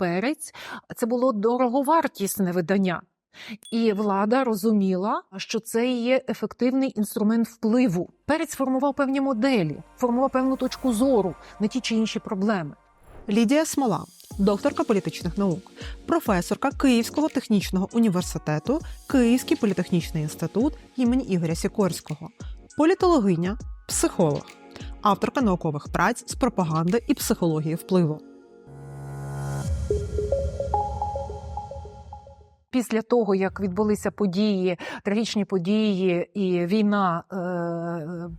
перець це було дороговартісне видання. І влада розуміла, що це є ефективний інструмент впливу. Перець формував певні моделі, формував певну точку зору на ті чи інші проблеми. Лідія Смола, докторка політичних наук, професорка Київського технічного університету, Київський політехнічний інститут імені Ігоря Сікорського, політологиня, психолог, авторка наукових праць з пропаганди і психології впливу. Після того, як відбулися події, трагічні події і війна е,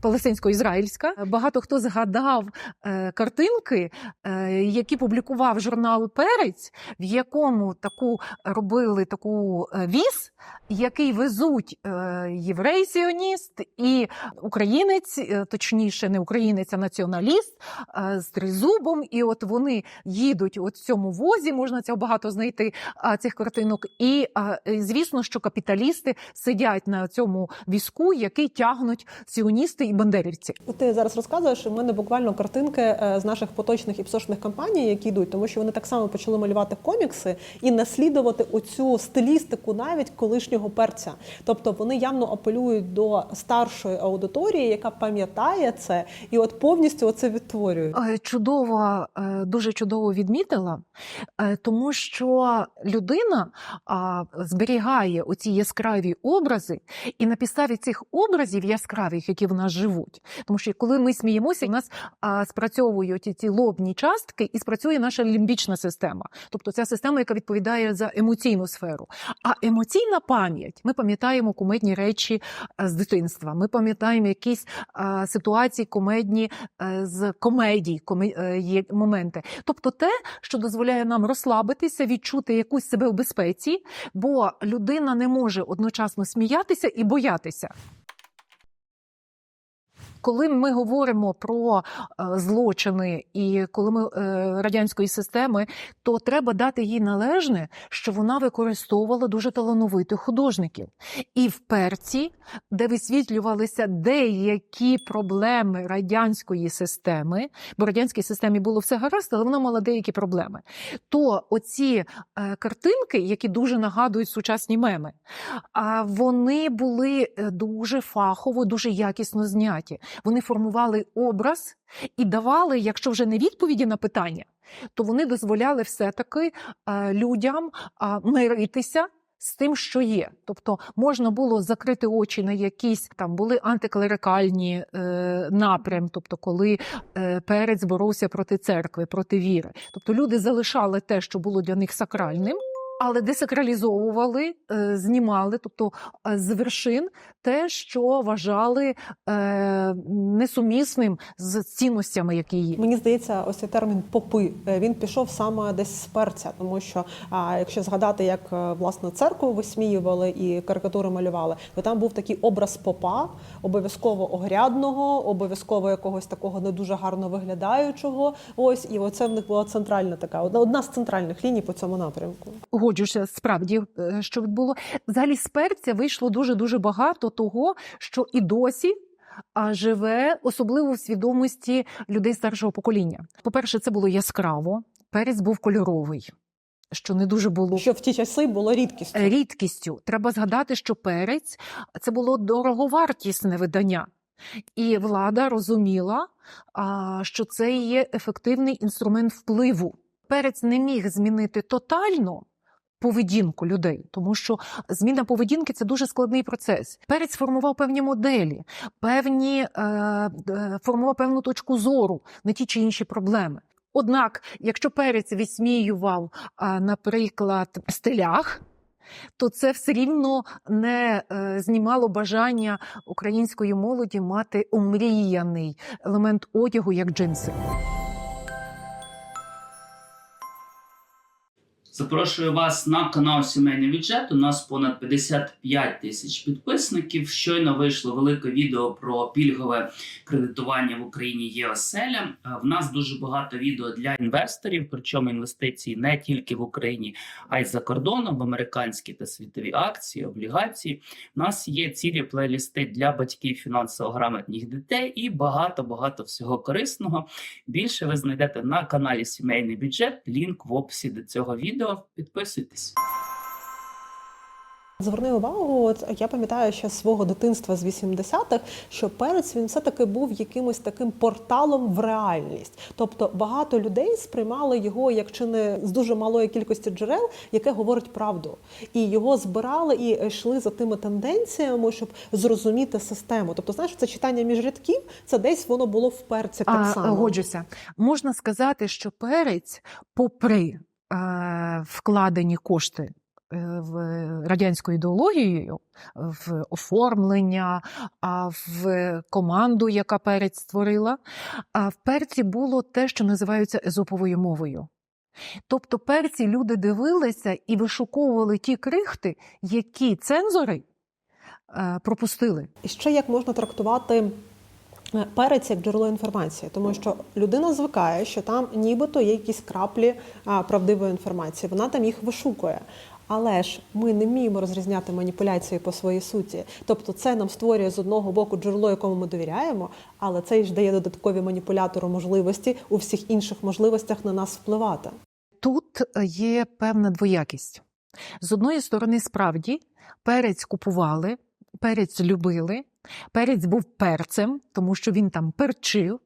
палестинсько-ізраїльська, багато хто згадав е, картинки, е, які публікував журнал Перець, в якому таку робили таку е, віз, який везуть е, єврей-сіоніст і українець, е, точніше, не українець, а націоналіст е, з тризубом. І от вони їдуть в цьому возі, можна це багато знайти цих картинок. І е, звісно, що капіталісти сидять на цьому візку, який тягнуть сіоністи і бандерівці. Ти зараз розказуєш, в мене буквально картинки е, з наших поточних і псошних кампаній, які йдуть, тому що вони так само почали малювати комікси і наслідувати оцю стилістику навіть колишнього перця. Тобто вони явно апелюють до старшої аудиторії, яка пам'ятає це, і от повністю оце відтворюють. Е, Чудово, дуже чудово відмітила, тому що людина а, зберігає оці яскраві образи, і на підставі цих образів яскравих, які в нас живуть, тому що коли ми сміємося, у нас спрацьовують ці лобні частки, і спрацює наша лімбічна система, тобто ця система, яка відповідає за емоційну сферу. А емоційна пам'ять, ми пам'ятаємо кумедні речі з дитинства. Ми пам'ятаємо якісь ситуації комедні з комедій, коме- е, моменти. Тобто те, що дозволяє нам розслабитися, відчути якусь себе в безпеці, бо людина не може одночасно сміятися і боятися. Коли ми говоримо про е, злочини і коли ми е, радянської системи, то треба дати їй належне, що вона використовувала дуже талановитих художників. І в перці, де висвітлювалися деякі проблеми радянської системи, бо радянській системі було все гаразд, але вона мала деякі проблеми. То оці е, картинки, які дуже нагадують сучасні меми, вони були дуже фахово, дуже якісно зняті. Вони формували образ і давали, якщо вже не відповіді на питання, то вони дозволяли все-таки е, людям е, миритися. З тим, що є, тобто можна було закрити очі на якісь там були антиклерикальні е, напрям, тобто коли е, перець боровся проти церкви, проти віри. Тобто люди залишали те, що було для них сакральним, але десакралізовували, е, знімали, тобто е, з вершин те, що вважали е, несумісним з цінностями, які є. Мені здається, ось цей термін попи він пішов саме десь з перця, тому що якщо згадати, як власне церкву висміювали і карикатури малювали, то там був такий образ попа, обов'язково огрядного, обов'язково якогось такого не дуже гарно виглядаючого. Ось і оце в них була центральна така одна, одна з центральних ліній по цьому напрямку. Годжуся, справді, е, що було. Взагалі з перця вийшло дуже-дуже багато того, що і досі а, живе, особливо в свідомості людей старшого покоління. По-перше, це було яскраво, перець був кольоровий, що не дуже було Що в ті часи було рідкістю. Е, рідкістю. Треба згадати, що перець це було дороговартісне видання. І влада розуміла, що це є ефективний інструмент впливу. Перець не міг змінити тотально. Поведінку людей, тому що зміна поведінки це дуже складний процес. Перець формував певні моделі, певні е, е, формував певну точку зору на ті чи інші проблеми. Однак, якщо перець висміював, наприклад, стилях, то це все рівно не е, знімало бажання української молоді мати омріяний елемент одягу, як джинси. Запрошую вас на канал Сімейний бюджет. У нас понад 55 тисяч підписників. Щойно вийшло велике відео про пільгове кредитування в Україні є оселя. Е, В нас дуже багато відео для інвесторів, причому інвестиції не тільки в Україні, а й за кордоном, в американські та світові акції, облігації. У нас є цілі плейлісти для батьків фінансово грамотних дітей і багато багато всього корисного. Більше ви знайдете на каналі Сімейний бюджет. Лінк в описі до цього відео. Підписуйтесь. Зверни увагу, от я пам'ятаю ще свого дитинства з 80-х, що перець він все-таки був якимось таким порталом в реальність. Тобто багато людей сприймали його як чи не з дуже малої кількості джерел, яке говорить правду, і його збирали і йшли за тими тенденціями, щоб зрозуміти систему. Тобто, знаєш, це читання між рядків, це десь воно було в перці так А, само. Годжуся. Можна сказати, що перець, попри е, вкладені кошти е, в радянською ідеологією, в оформлення, в команду, яка перець створила, а в перці було те, що називається езоповою мовою. Тобто перці люди дивилися і вишуковували ті крихти, які цензори е, пропустили. І ще як можна трактувати перець як джерело інформації, тому що людина звикає, що там нібито є якісь краплі а, правдивої інформації. Вона там їх вишукує. Але ж ми не вміємо розрізняти маніпуляції по своїй суті. Тобто, це нам створює з одного боку джерело, якому ми довіряємо, але це ж дає додаткові маніпулятору можливості у всіх інших можливостях на нас впливати. Тут е, є певна двоякість. З одної сторони, справді, перець купували, перець любили, перець був перцем, тому що він там перчив.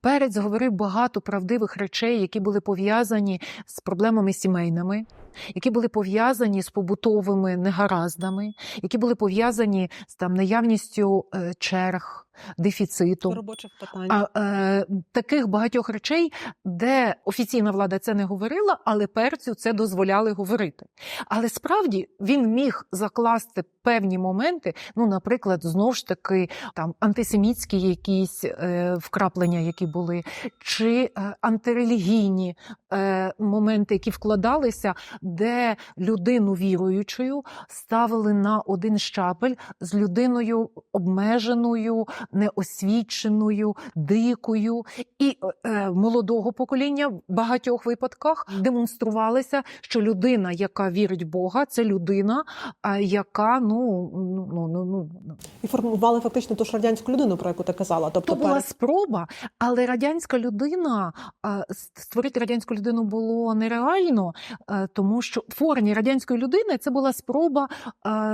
Перець говорив багато правдивих речей, які були пов'язані з проблемами сімейними, які були пов'язані з побутовими негараздами, які були пов'язані з там наявністю е, черг, дефіциту. Робочих питань. А, е, таких багатьох речей, де офіційна влада це не говорила, але перцю це дозволяли говорити. Але справді він міг закласти певні моменти, ну, наприклад, знов ж таки там антисемітські якісь е, вкраплення, які були, чи е, антирелігійні е, моменти, які вкладалися, де людину віруючою ставили на один щапель з людиною обмеженою, неосвіченою, дикою. І е, молодого покоління в багатьох випадках демонструвалося, що людина, яка вірить в Бога, це людина, а, яка ну, ну, ну, ну, ну І формували фактично ту ж радянську людину, про яку ти казала. Тобто то була перець- спроба, але радянська людина створити радянську людину було нереально, е, тому що в формі радянської людини це була спроба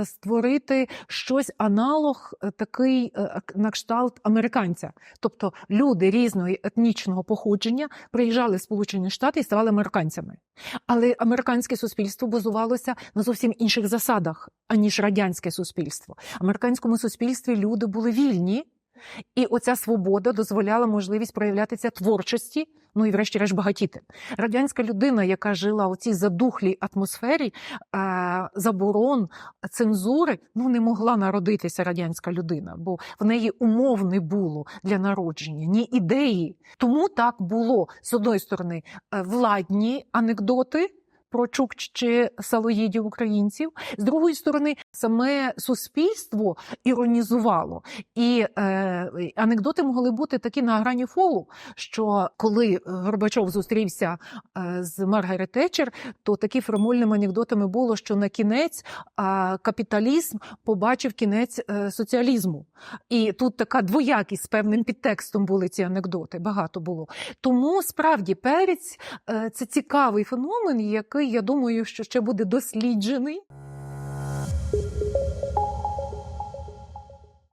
створити щось аналог е, такий е, на кшталт американця. Тобто люди різного етнічного походження приїжджали в Сполучені Штати і ставали американцями. Але американське суспільство базувалося на зовсім інших засадах, аніж радянське суспільство. В американському суспільстві люди були вільні. І оця свобода дозволяла можливість проявлятися творчості, ну і врешті-решт багатіти. Радянська людина, яка жила у цій задухлій атмосфері е, заборон, цензури, ну не могла народитися радянська людина, бо в неї умов не було для народження, ні ідеї. Тому так було з одної сторони е, владні анекдоти. Про чукч чи салоїдів українців з другої сторони, саме суспільство іронізувало, і е, анекдоти могли бути такі на грані фолу, що коли Горбачов зустрівся е, з Маргарет Тетчер, то такі формульними анекдотами було, що на кінець е, капіталізм побачив кінець е, соціалізму. І тут така двоякість з певним підтекстом були ці анекдоти. Багато було. Тому справді перець е, це цікавий феномен, я думаю, що ще буде досліджений.